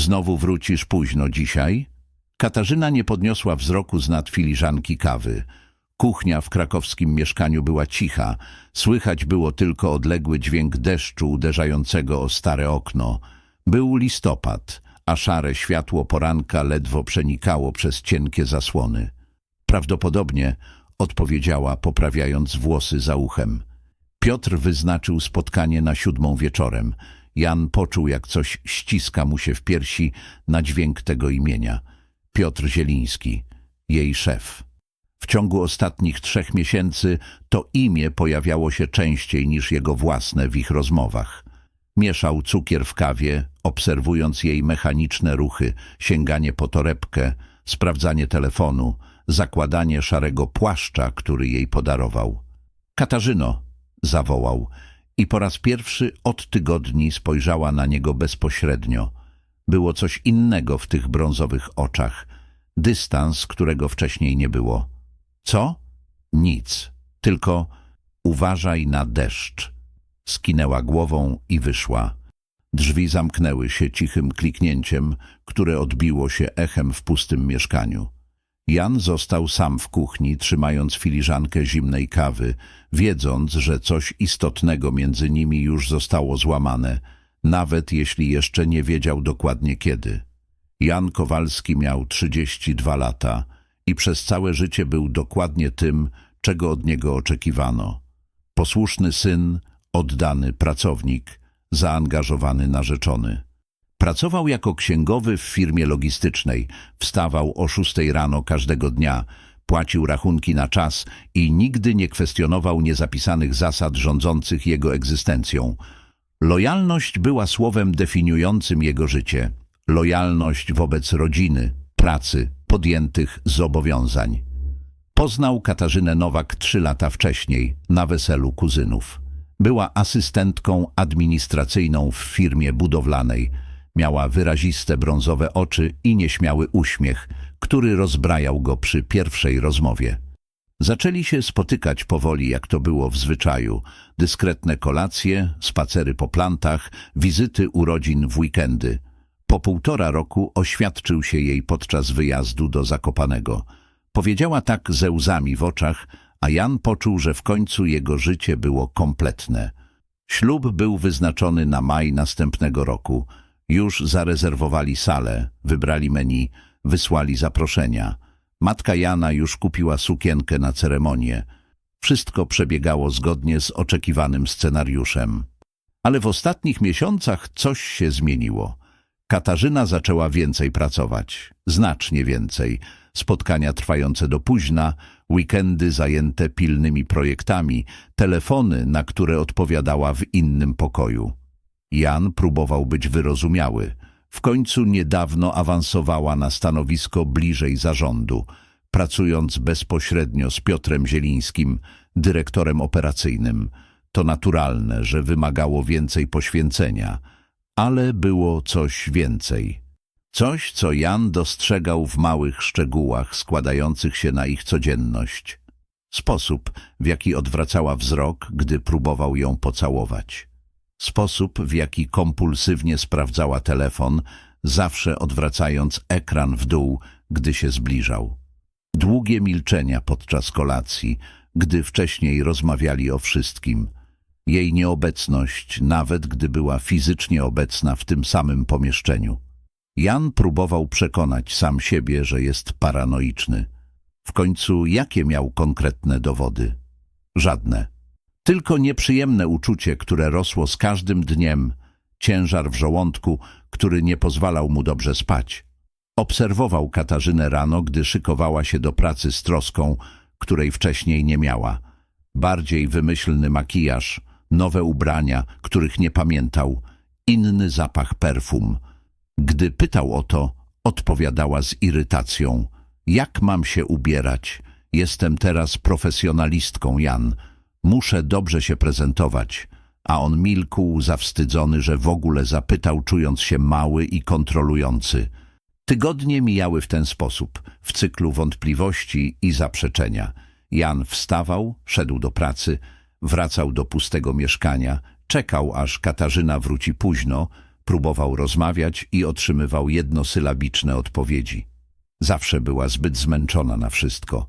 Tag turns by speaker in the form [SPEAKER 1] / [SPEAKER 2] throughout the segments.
[SPEAKER 1] Znowu wrócisz późno dzisiaj? Katarzyna nie podniosła wzroku z nad filiżanki kawy. Kuchnia w krakowskim mieszkaniu była cicha. Słychać było tylko odległy dźwięk deszczu uderzającego o stare okno. Był listopad, a szare światło poranka ledwo przenikało przez cienkie zasłony. Prawdopodobnie, odpowiedziała, poprawiając włosy za uchem. Piotr wyznaczył spotkanie na siódmą wieczorem. Jan poczuł, jak coś ściska mu się w piersi na dźwięk tego imienia. Piotr Zieliński, jej szef. W ciągu ostatnich trzech miesięcy to imię pojawiało się częściej niż jego własne w ich rozmowach. Mieszał cukier w kawie, obserwując jej mechaniczne ruchy, sięganie po torebkę, sprawdzanie telefonu, zakładanie szarego płaszcza, który jej podarował. Katarzyno, zawołał i po raz pierwszy od tygodni spojrzała na niego bezpośrednio. Było coś innego w tych brązowych oczach, dystans, którego wcześniej nie było. Co? Nic, tylko uważaj na deszcz. Skinęła głową i wyszła. Drzwi zamknęły się cichym kliknięciem, które odbiło się echem w pustym mieszkaniu. Jan został sam w kuchni, trzymając filiżankę zimnej kawy, wiedząc, że coś istotnego między nimi już zostało złamane, nawet jeśli jeszcze nie wiedział dokładnie kiedy. Jan Kowalski miał 32 lata i przez całe życie był dokładnie tym, czego od niego oczekiwano. Posłuszny syn, oddany pracownik, zaangażowany narzeczony. Pracował jako księgowy w firmie logistycznej, wstawał o szóstej rano każdego dnia, płacił rachunki na czas i nigdy nie kwestionował niezapisanych zasad rządzących jego egzystencją. Lojalność była słowem definiującym jego życie. Lojalność wobec rodziny, pracy, podjętych zobowiązań. Poznał Katarzynę Nowak trzy lata wcześniej, na weselu kuzynów. Była asystentką administracyjną w firmie budowlanej. Miała wyraziste brązowe oczy i nieśmiały uśmiech, który rozbrajał go przy pierwszej rozmowie. Zaczęli się spotykać powoli, jak to było w zwyczaju. Dyskretne kolacje, spacery po plantach, wizyty urodzin w weekendy. Po półtora roku oświadczył się jej podczas wyjazdu do Zakopanego. Powiedziała tak ze łzami w oczach, a Jan poczuł, że w końcu jego życie było kompletne. Ślub był wyznaczony na maj następnego roku. Już zarezerwowali salę, wybrali menu, wysłali zaproszenia. Matka Jana już kupiła sukienkę na ceremonię. Wszystko przebiegało zgodnie z oczekiwanym scenariuszem. Ale w ostatnich miesiącach coś się zmieniło. Katarzyna zaczęła więcej pracować, znacznie więcej. Spotkania trwające do późna, weekendy zajęte pilnymi projektami, telefony, na które odpowiadała w innym pokoju. Jan próbował być wyrozumiały. W końcu niedawno awansowała na stanowisko bliżej zarządu, pracując bezpośrednio z Piotrem Zielińskim, dyrektorem operacyjnym. To naturalne, że wymagało więcej poświęcenia, ale było coś więcej. Coś, co Jan dostrzegał w małych szczegółach składających się na ich codzienność. Sposób, w jaki odwracała wzrok, gdy próbował ją pocałować. Sposób, w jaki kompulsywnie sprawdzała telefon, zawsze odwracając ekran w dół, gdy się zbliżał. Długie milczenia podczas kolacji, gdy wcześniej rozmawiali o wszystkim. Jej nieobecność, nawet gdy była fizycznie obecna w tym samym pomieszczeniu. Jan próbował przekonać sam siebie, że jest paranoiczny. W końcu jakie miał konkretne dowody? Żadne. Tylko nieprzyjemne uczucie, które rosło z każdym dniem, ciężar w żołądku, który nie pozwalał mu dobrze spać. Obserwował Katarzynę rano, gdy szykowała się do pracy z troską, której wcześniej nie miała. Bardziej wymyślny makijaż, nowe ubrania, których nie pamiętał, inny zapach perfum. Gdy pytał o to, odpowiadała z irytacją. Jak mam się ubierać? Jestem teraz profesjonalistką, Jan. Muszę dobrze się prezentować. A on milkł, zawstydzony, że w ogóle zapytał, czując się mały i kontrolujący. Tygodnie mijały w ten sposób, w cyklu wątpliwości i zaprzeczenia. Jan wstawał, szedł do pracy, wracał do pustego mieszkania, czekał, aż Katarzyna wróci późno, Próbował rozmawiać i otrzymywał jednosylabiczne odpowiedzi. Zawsze była zbyt zmęczona na wszystko.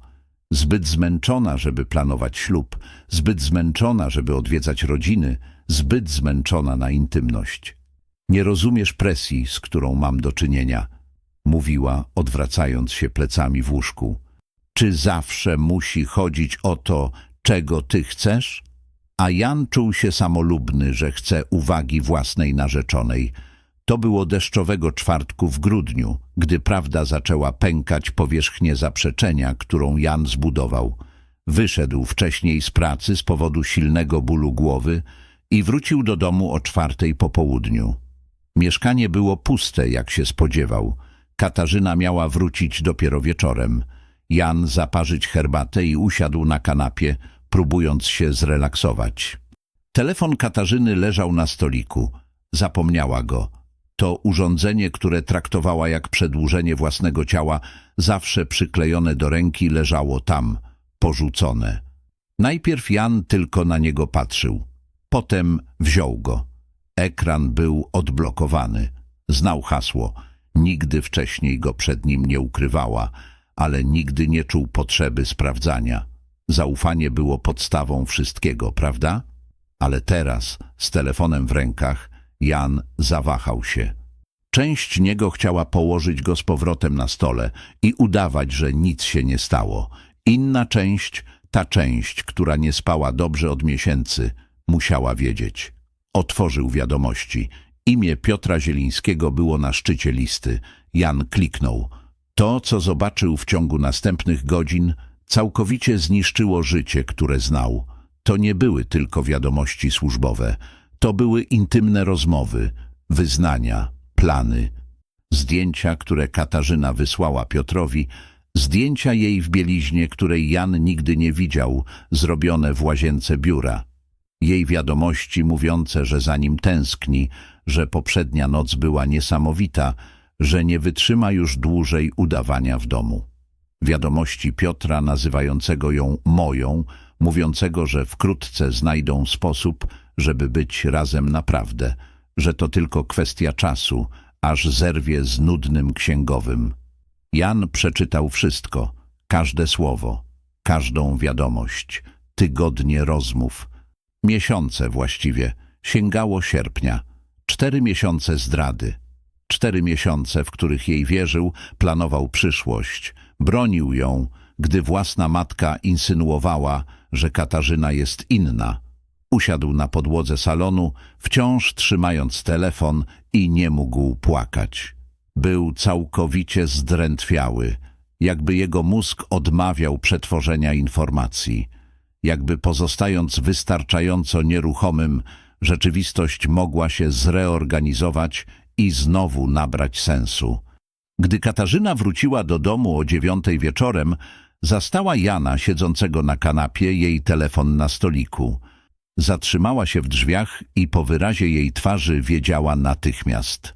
[SPEAKER 1] Zbyt zmęczona, żeby planować ślub, zbyt zmęczona, żeby odwiedzać rodziny, zbyt zmęczona na intymność. Nie rozumiesz presji, z którą mam do czynienia, mówiła, odwracając się plecami w łóżku. Czy zawsze musi chodzić o to, czego ty chcesz? A Jan czuł się samolubny, że chce uwagi własnej narzeczonej. To było deszczowego czwartku w grudniu, gdy prawda zaczęła pękać powierzchnię zaprzeczenia, którą Jan zbudował. Wyszedł wcześniej z pracy z powodu silnego bólu głowy i wrócił do domu o czwartej po południu. Mieszkanie było puste, jak się spodziewał. Katarzyna miała wrócić dopiero wieczorem. Jan zaparzyć herbatę i usiadł na kanapie, próbując się zrelaksować. Telefon Katarzyny leżał na stoliku. Zapomniała go. To urządzenie, które traktowała jak przedłużenie własnego ciała, zawsze przyklejone do ręki, leżało tam, porzucone. Najpierw Jan tylko na niego patrzył. Potem wziął go. Ekran był odblokowany. Znał hasło. Nigdy wcześniej go przed nim nie ukrywała, ale nigdy nie czuł potrzeby sprawdzania. Zaufanie było podstawą wszystkiego, prawda? Ale teraz, z telefonem w rękach, Jan zawahał się. Część niego chciała położyć go z powrotem na stole i udawać, że nic się nie stało. Inna część, ta część, która nie spała dobrze od miesięcy, musiała wiedzieć. Otworzył wiadomości. Imię Piotra Zielińskiego było na szczycie listy. Jan kliknął. To, co zobaczył w ciągu następnych godzin, całkowicie zniszczyło życie, które znał. To nie były tylko wiadomości służbowe. To były intymne rozmowy, wyznania, plany. Zdjęcia, które Katarzyna wysłała Piotrowi, zdjęcia jej w bieliźnie, której Jan nigdy nie widział, zrobione w łazience biura. Jej wiadomości mówiące, że za nim tęskni, że poprzednia noc była niesamowita, że nie wytrzyma już dłużej udawania w domu. Wiadomości Piotra nazywającego ją moją, mówiącego, że wkrótce znajdą sposób, żeby być razem naprawdę, że to tylko kwestia czasu, aż zerwie z nudnym księgowym. Jan przeczytał wszystko, każde słowo, każdą wiadomość, tygodnie rozmów, miesiące właściwie, sięgało sierpnia, cztery miesiące zdrady, cztery miesiące, w których jej wierzył, planował przyszłość, bronił ją, gdy własna matka insynuowała, że Katarzyna jest inna. Usiadł na podłodze salonu, wciąż trzymając telefon i nie mógł płakać. Był całkowicie zdrętwiały, jakby jego mózg odmawiał przetworzenia informacji. Jakby pozostając wystarczająco nieruchomym, rzeczywistość mogła się zreorganizować i znowu nabrać sensu. Gdy Katarzyna wróciła do domu o dziewiątej wieczorem, zastała Jana siedzącego na kanapie, jej telefon na stoliku. Zatrzymała się w drzwiach i po wyrazie jej twarzy wiedziała natychmiast.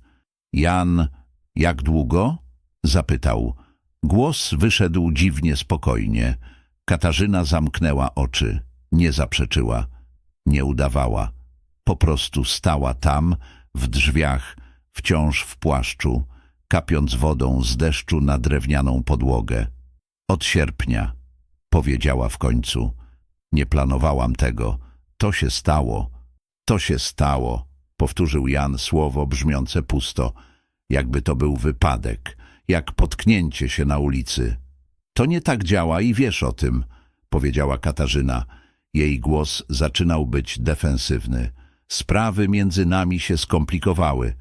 [SPEAKER 1] Jan, jak długo? zapytał. Głos wyszedł dziwnie spokojnie. Katarzyna zamknęła oczy, nie zaprzeczyła, nie udawała. Po prostu stała tam, w drzwiach, wciąż w płaszczu, kapiąc wodą z deszczu na drewnianą podłogę. Od sierpnia, powiedziała w końcu. Nie planowałam tego. To się stało. To się stało, powtórzył Jan słowo brzmiące pusto, jakby to był wypadek, jak potknięcie się na ulicy. To nie tak działa i wiesz o tym, powiedziała Katarzyna. Jej głos zaczynał być defensywny. Sprawy między nami się skomplikowały.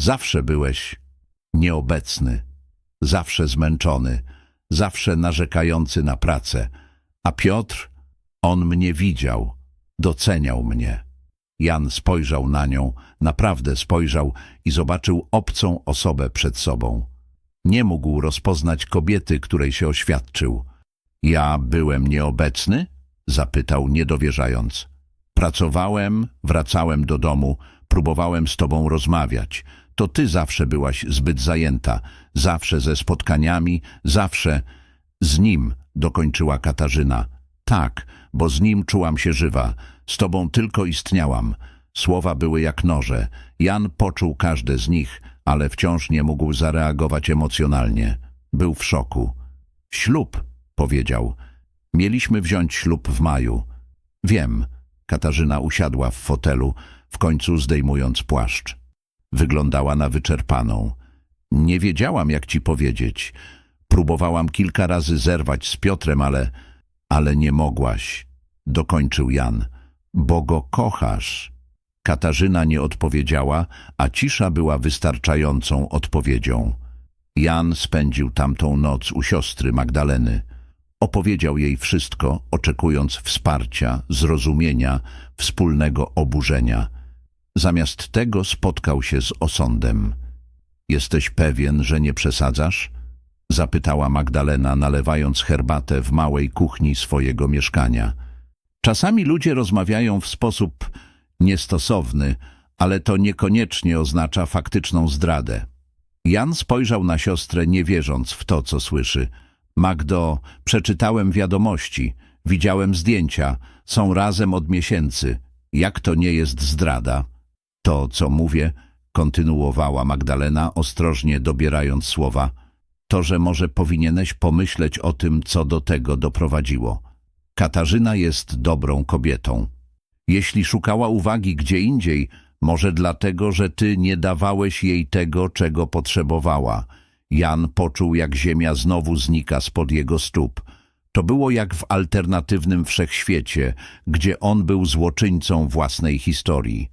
[SPEAKER 1] Zawsze byłeś nieobecny, zawsze zmęczony, zawsze narzekający na pracę. A Piotr, on mnie widział, doceniał mnie. Jan spojrzał na nią, naprawdę spojrzał i zobaczył obcą osobę przed sobą. Nie mógł rozpoznać kobiety, której się oświadczył. Ja byłem nieobecny? Zapytał, niedowierzając. Pracowałem, wracałem do domu, próbowałem z tobą rozmawiać. To ty zawsze byłaś zbyt zajęta, zawsze ze spotkaniami, zawsze z nim, dokończyła Katarzyna. Tak, bo z nim czułam się żywa, z tobą tylko istniałam. Słowa były jak noże. Jan poczuł każde z nich, ale wciąż nie mógł zareagować emocjonalnie. Był w szoku. Ślub, powiedział. Mieliśmy wziąć ślub w maju. Wiem. Katarzyna usiadła w fotelu, w końcu zdejmując płaszcz. Wyglądała na wyczerpaną. Nie wiedziałam, jak ci powiedzieć. Próbowałam kilka razy zerwać z Piotrem, ale... Ale nie mogłaś. Dokończył Jan. Bo go kochasz. Katarzyna nie odpowiedziała, a cisza była wystarczającą odpowiedzią. Jan spędził tamtą noc u siostry Magdaleny. Opowiedział jej wszystko, oczekując wsparcia, zrozumienia, wspólnego oburzenia. Zamiast tego spotkał się z osądem. Jesteś pewien, że nie przesadzasz? Zapytała Magdalena, nalewając herbatę w małej kuchni swojego mieszkania. Czasami ludzie rozmawiają w sposób niestosowny, ale to niekoniecznie oznacza faktyczną zdradę. Jan spojrzał na siostrę, nie wierząc w to, co słyszy. Magdo, przeczytałem wiadomości, widziałem zdjęcia, są razem od miesięcy. Jak to nie jest zdrada? To, co mówię, kontynuowała Magdalena, ostrożnie dobierając słowa, to, że może powinieneś pomyśleć o tym, co do tego doprowadziło. Katarzyna jest dobrą kobietą. Jeśli szukała uwagi gdzie indziej, może dlatego, że ty nie dawałeś jej tego, czego potrzebowała. Jan poczuł, jak ziemia znowu znika spod jego stóp. To było jak w alternatywnym wszechświecie, gdzie on był złoczyńcą własnej historii.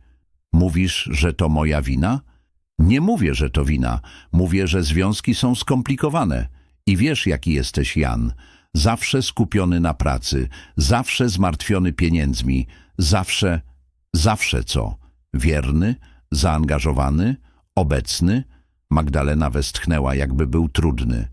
[SPEAKER 1] Mówisz, że to moja wina? Nie mówię, że to wina. Mówię, że związki są skomplikowane. I wiesz, jaki jesteś Jan. Zawsze skupiony na pracy, zawsze zmartwiony pieniędzmi, zawsze, zawsze co? Wierny, zaangażowany, obecny? Magdalena westchnęła, jakby był trudny.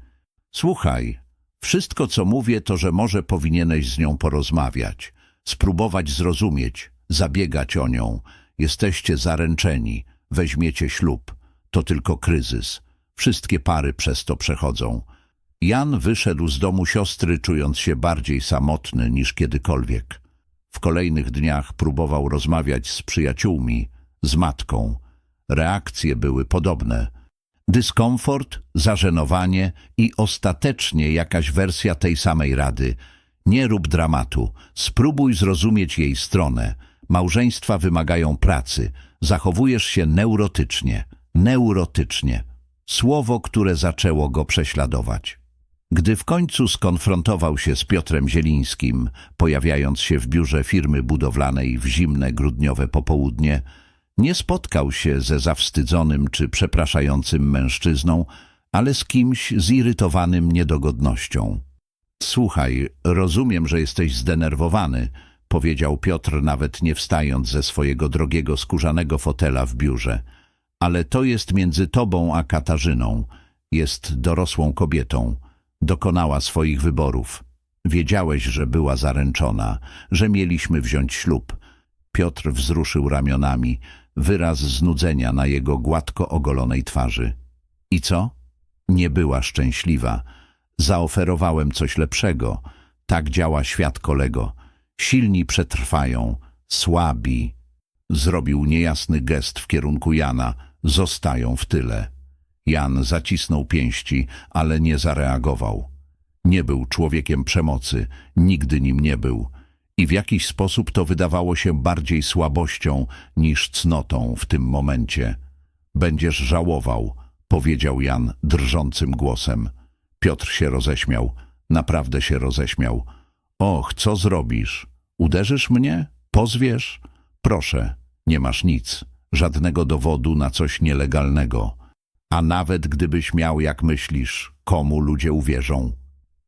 [SPEAKER 1] Słuchaj, wszystko co mówię to, że może powinieneś z nią porozmawiać, spróbować zrozumieć, zabiegać o nią. Jesteście zaręczeni, weźmiecie ślub. To tylko kryzys. Wszystkie pary przez to przechodzą. Jan wyszedł z domu siostry, czując się bardziej samotny niż kiedykolwiek. W kolejnych dniach próbował rozmawiać z przyjaciółmi, z matką. Reakcje były podobne. Dyskomfort, zażenowanie i ostatecznie jakaś wersja tej samej rady. Nie rób dramatu, spróbuj zrozumieć jej stronę. Małżeństwa wymagają pracy, zachowujesz się neurotycznie, neurotycznie. Słowo, które zaczęło go prześladować. Gdy w końcu skonfrontował się z Piotrem Zielińskim, pojawiając się w biurze firmy budowlanej w zimne grudniowe popołudnie, nie spotkał się ze zawstydzonym czy przepraszającym mężczyzną, ale z kimś zirytowanym niedogodnością. Słuchaj, rozumiem, że jesteś zdenerwowany, powiedział Piotr, nawet nie wstając ze swojego drogiego skórzanego fotela w biurze. Ale to jest między tobą a Katarzyną. Jest dorosłą kobietą. Dokonała swoich wyborów. Wiedziałeś, że była zaręczona, że mieliśmy wziąć ślub. Piotr wzruszył ramionami, wyraz znudzenia na jego gładko ogolonej twarzy. I co? Nie była szczęśliwa. Zaoferowałem coś lepszego. Tak działa świat kolego. Silni przetrwają, słabi. Zrobił niejasny gest w kierunku Jana. Zostają w tyle. Jan zacisnął pięści, ale nie zareagował. Nie był człowiekiem przemocy, nigdy nim nie był. I w jakiś sposób to wydawało się bardziej słabością niż cnotą w tym momencie. Będziesz żałował, powiedział Jan drżącym głosem. Piotr się roześmiał, naprawdę się roześmiał. Och, co zrobisz? Uderzysz mnie? Pozwiesz? Proszę, nie masz nic, żadnego dowodu na coś nielegalnego. A nawet gdybyś miał, jak myślisz, komu ludzie uwierzą?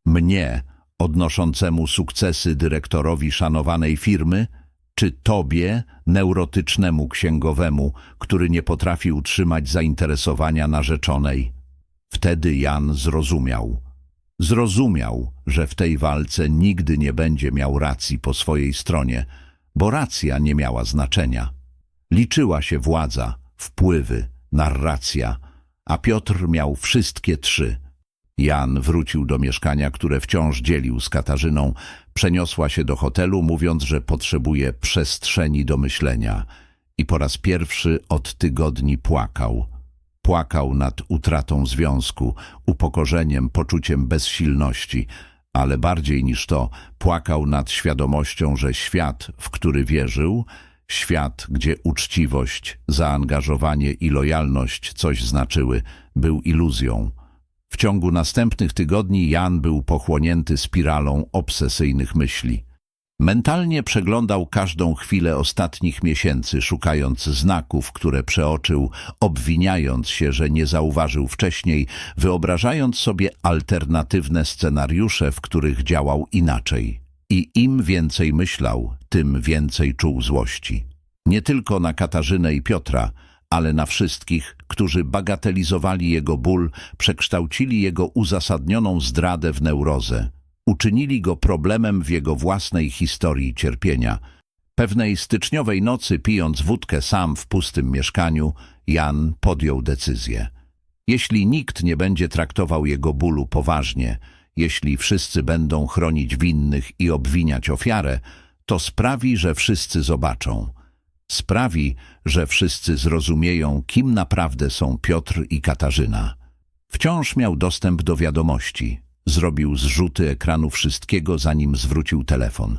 [SPEAKER 1] Mnie, odnoszącemu sukcesy dyrektorowi szanowanej firmy, czy tobie, neurotycznemu księgowemu, który nie potrafi utrzymać zainteresowania narzeczonej? Wtedy Jan zrozumiał. Zrozumiał, że w tej walce nigdy nie będzie miał racji po swojej stronie, bo racja nie miała znaczenia. Liczyła się władza, wpływy, narracja, a Piotr miał wszystkie trzy. Jan wrócił do mieszkania, które wciąż dzielił z Katarzyną, przeniosła się do hotelu, mówiąc, że potrzebuje przestrzeni do myślenia. i po raz pierwszy od tygodni płakał. Płakał nad utratą związku, upokorzeniem, poczuciem bezsilności, ale bardziej niż to płakał nad świadomością, że świat, w który wierzył, świat, gdzie uczciwość, zaangażowanie i lojalność coś znaczyły, był iluzją. W ciągu następnych tygodni Jan był pochłonięty spiralą obsesyjnych myśli. Mentalnie przeglądał każdą chwilę ostatnich miesięcy, szukając znaków, które przeoczył, obwiniając się, że nie zauważył wcześniej, wyobrażając sobie alternatywne scenariusze, w których działał inaczej. I im więcej myślał, tym więcej czuł złości. Nie tylko na Katarzynę i Piotra, ale na wszystkich, którzy bagatelizowali jego ból, przekształcili jego uzasadnioną zdradę w neurozę. Uczynili go problemem w jego własnej historii cierpienia. Pewnej styczniowej nocy, pijąc wódkę sam w pustym mieszkaniu, Jan podjął decyzję. Jeśli nikt nie będzie traktował jego bólu poważnie, jeśli wszyscy będą chronić winnych i obwiniać ofiarę, to sprawi, że wszyscy zobaczą. Sprawi, że wszyscy zrozumieją, kim naprawdę są Piotr i Katarzyna. Wciąż miał dostęp do wiadomości. Zrobił zrzuty ekranu wszystkiego, zanim zwrócił telefon.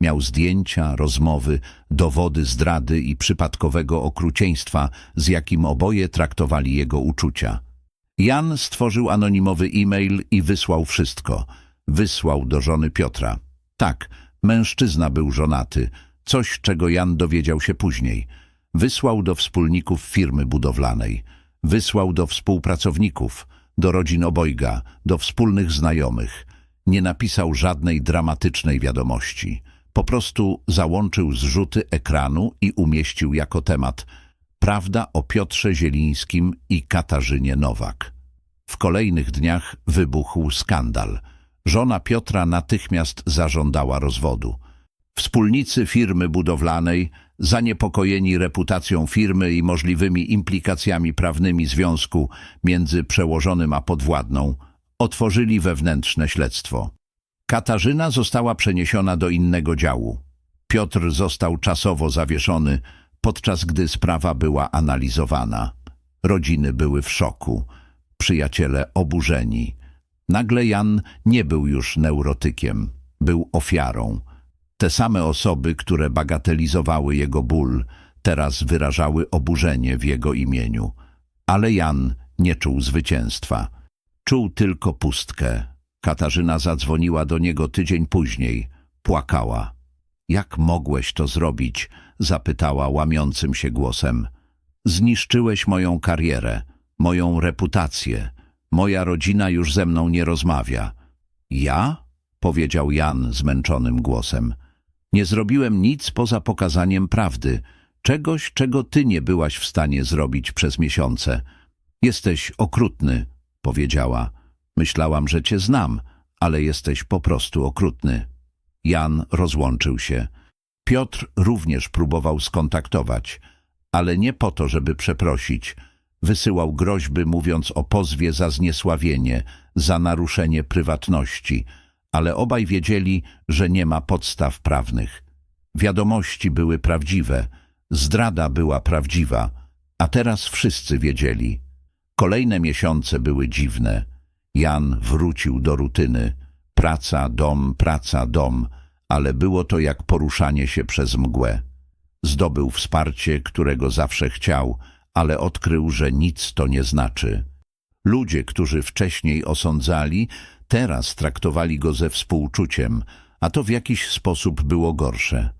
[SPEAKER 1] Miał zdjęcia, rozmowy, dowody zdrady i przypadkowego okrucieństwa, z jakim oboje traktowali jego uczucia. Jan stworzył anonimowy e-mail i wysłał wszystko. Wysłał do żony Piotra. Tak, mężczyzna był żonaty, coś czego Jan dowiedział się później. Wysłał do wspólników firmy budowlanej. Wysłał do współpracowników, do rodzin obojga, do wspólnych znajomych. Nie napisał żadnej dramatycznej wiadomości. Po prostu załączył zrzuty ekranu i umieścił jako temat Prawda o Piotrze Zielińskim i Katarzynie Nowak. W kolejnych dniach wybuchł skandal. Żona Piotra natychmiast zażądała rozwodu. Wspólnicy firmy budowlanej, zaniepokojeni reputacją firmy i możliwymi implikacjami prawnymi związku między przełożonym a podwładną, otworzyli wewnętrzne śledztwo. Katarzyna została przeniesiona do innego działu. Piotr został czasowo zawieszony, podczas gdy sprawa była analizowana. Rodziny były w szoku, przyjaciele oburzeni. Nagle Jan nie był już neurotykiem, był ofiarą. Te same osoby, które bagatelizowały jego ból, teraz wyrażały oburzenie w jego imieniu. Ale Jan nie czuł zwycięstwa. Czuł tylko pustkę. Katarzyna zadzwoniła do niego tydzień później. Płakała. Jak mogłeś to zrobić? Zapytała łamiącym się głosem. Zniszczyłeś moją karierę, moją reputację. Moja rodzina już ze mną nie rozmawia. Ja? Powiedział Jan zmęczonym głosem. Nie zrobiłem nic poza pokazaniem prawdy, czegoś, czego ty nie byłaś w stanie zrobić przez miesiące. Jesteś okrutny, powiedziała. Myślałam, że cię znam, ale jesteś po prostu okrutny. Jan rozłączył się. Piotr również próbował skontaktować, ale nie po to, żeby przeprosić. Wysyłał groźby, mówiąc o pozwie za zniesławienie, za naruszenie prywatności – ale obaj wiedzieli, że nie ma podstaw prawnych. Wiadomości były prawdziwe, zdrada była prawdziwa, a teraz wszyscy wiedzieli. Kolejne miesiące były dziwne. Jan wrócił do rutyny. Praca, dom, praca, dom, ale było to jak poruszanie się przez mgłę. Zdobył wsparcie, którego zawsze chciał, ale odkrył, że nic to nie znaczy. Ludzie, którzy wcześniej osądzali, Teraz traktowali go ze współczuciem, a to w jakiś sposób było gorsze.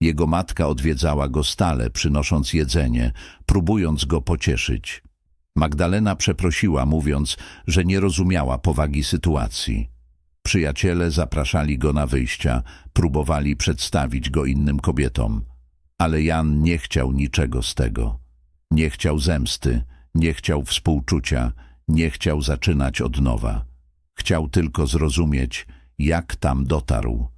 [SPEAKER 1] Jego matka odwiedzała go stale, przynosząc jedzenie, próbując go pocieszyć. Magdalena przeprosiła, mówiąc, że nie rozumiała powagi sytuacji. Przyjaciele zapraszali go na wyjścia, próbowali przedstawić go innym kobietom. Ale Jan nie chciał niczego z tego. Nie chciał zemsty, nie chciał współczucia, nie chciał zaczynać od nowa. Chciał tylko zrozumieć, jak tam dotarł.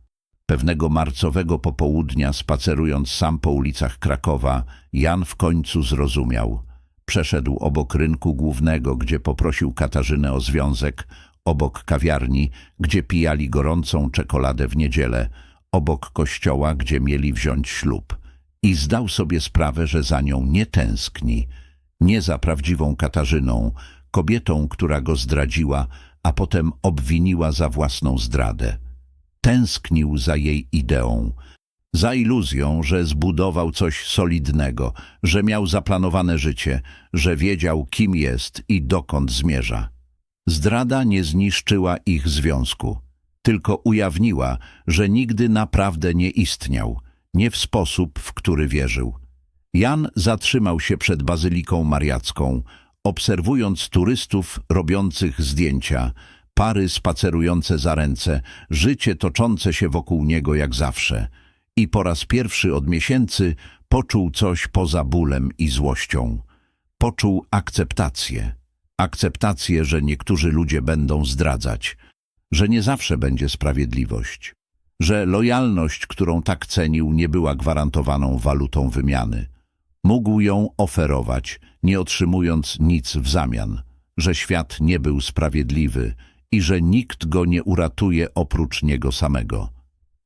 [SPEAKER 1] Pewnego marcowego popołudnia, spacerując sam po ulicach Krakowa, Jan w końcu zrozumiał. Przeszedł obok rynku głównego, gdzie poprosił Katarzynę o związek, obok kawiarni, gdzie pijali gorącą czekoladę w niedzielę, obok kościoła, gdzie mieli wziąć ślub. i zdał sobie sprawę, że za nią nie tęskni, nie za prawdziwą Katarzyną, kobietą, która go zdradziła, a potem obwiniła za własną zdradę. Tęsknił za jej ideą, za iluzją, że zbudował coś solidnego, że miał zaplanowane życie, że wiedział, kim jest i dokąd zmierza. Zdrada nie zniszczyła ich związku, tylko ujawniła, że nigdy naprawdę nie istniał, nie w sposób, w który wierzył. Jan zatrzymał się przed Bazyliką Mariacką, obserwując turystów robiących zdjęcia, pary spacerujące za ręce, życie toczące się wokół niego jak zawsze. I po raz pierwszy od miesięcy poczuł coś poza bólem i złością. Poczuł akceptację. Akceptację, że niektórzy ludzie będą zdradzać, że nie zawsze będzie sprawiedliwość, że lojalność, którą tak cenił, nie była gwarantowaną walutą wymiany. Mógł ją oferować, nie otrzymując nic w zamian, że świat nie był sprawiedliwy i że nikt go nie uratuje oprócz niego samego.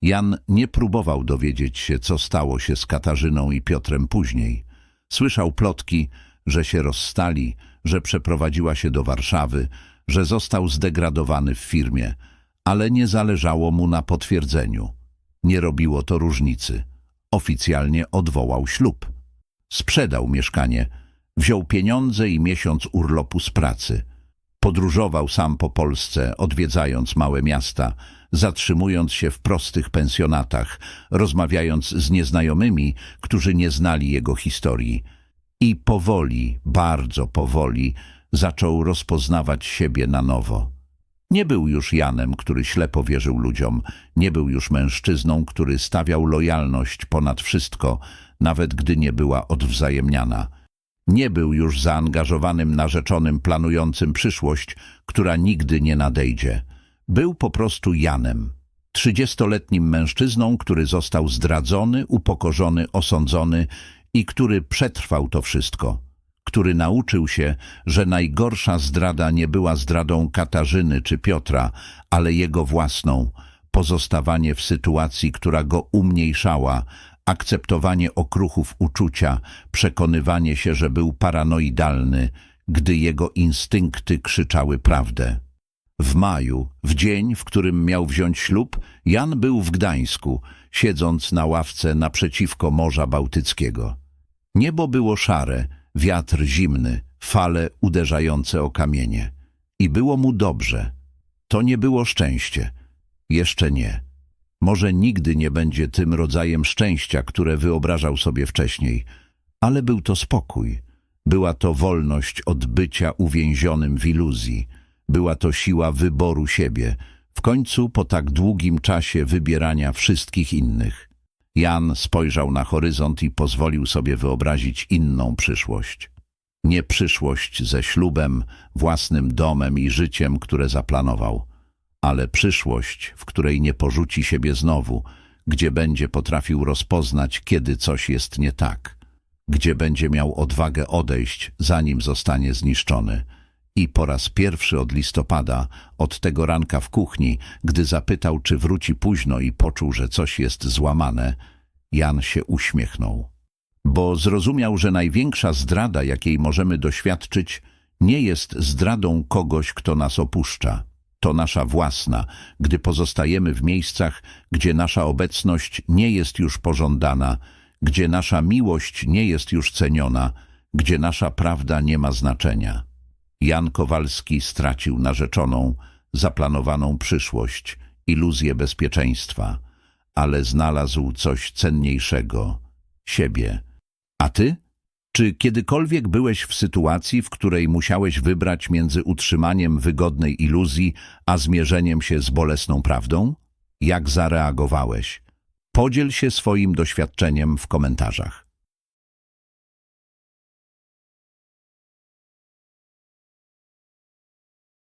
[SPEAKER 1] Jan nie próbował dowiedzieć się, co stało się z Katarzyną i Piotrem później. Słyszał plotki, że się rozstali, że przeprowadziła się do Warszawy, że został zdegradowany w firmie, ale nie zależało mu na potwierdzeniu. Nie robiło to różnicy. Oficjalnie odwołał ślub. Sprzedał mieszkanie, wziął pieniądze i miesiąc urlopu z pracy. Podróżował sam po Polsce, odwiedzając małe miasta, zatrzymując się w prostych pensjonatach, rozmawiając z nieznajomymi, którzy nie znali jego historii. I powoli, bardzo powoli, zaczął rozpoznawać siebie na nowo. Nie był już Janem, który ślepo wierzył ludziom, nie był już mężczyzną, który stawiał lojalność ponad wszystko, nawet gdy nie była odwzajemniana. Nie był już zaangażowanym narzeczonym planującym przyszłość, która nigdy nie nadejdzie. Był po prostu Janem, trzydziestoletnim mężczyzną, który został zdradzony, upokorzony, osądzony i który przetrwał to wszystko, który nauczył się, że najgorsza zdrada nie była zdradą Katarzyny czy Piotra, ale jego własną, pozostawanie w sytuacji, która go umniejszała, akceptowanie okruchów uczucia, przekonywanie się, że był paranoidalny, gdy jego instynkty krzyczały prawdę. W maju, w dzień, w którym miał wziąć ślub, Jan był w Gdańsku, siedząc na ławce naprzeciwko Morza Bałtyckiego. Niebo było szare, wiatr zimny, fale uderzające o kamienie. I było mu dobrze. To nie było szczęście. Jeszcze nie. Może nigdy nie będzie tym rodzajem szczęścia, które wyobrażał sobie wcześniej, ale był to spokój. Była to wolność od bycia uwięzionym w iluzji. Była to siła wyboru siebie, w końcu po tak długim czasie wybierania wszystkich innych. Jan spojrzał na horyzont i pozwolił sobie wyobrazić inną przyszłość. Nie przyszłość ze ślubem, własnym domem i życiem, które zaplanował, ale przyszłość, w której nie porzuci siebie znowu, gdzie będzie potrafił rozpoznać, kiedy coś jest nie tak, gdzie będzie miał odwagę odejść, zanim zostanie zniszczony. I po raz pierwszy od listopada, od tego ranka w kuchni, gdy zapytał, czy wróci późno i poczuł, że coś jest złamane, Jan się uśmiechnął. Bo zrozumiał, że największa zdrada, jakiej możemy doświadczyć, nie jest zdradą kogoś, kto nas opuszcza. To nasza własna, gdy pozostajemy w miejscach, gdzie nasza obecność nie jest już pożądana, gdzie nasza miłość nie jest już ceniona, gdzie nasza prawda nie ma znaczenia. Jan Kowalski stracił narzeczoną, zaplanowaną przyszłość, iluzję bezpieczeństwa, ale znalazł coś cenniejszego siebie. A ty? Czy kiedykolwiek byłeś w sytuacji, w której musiałeś wybrać między utrzymaniem wygodnej iluzji, a zmierzeniem się z bolesną prawdą? Jak zareagowałeś? Podziel się swoim doświadczeniem w komentarzach.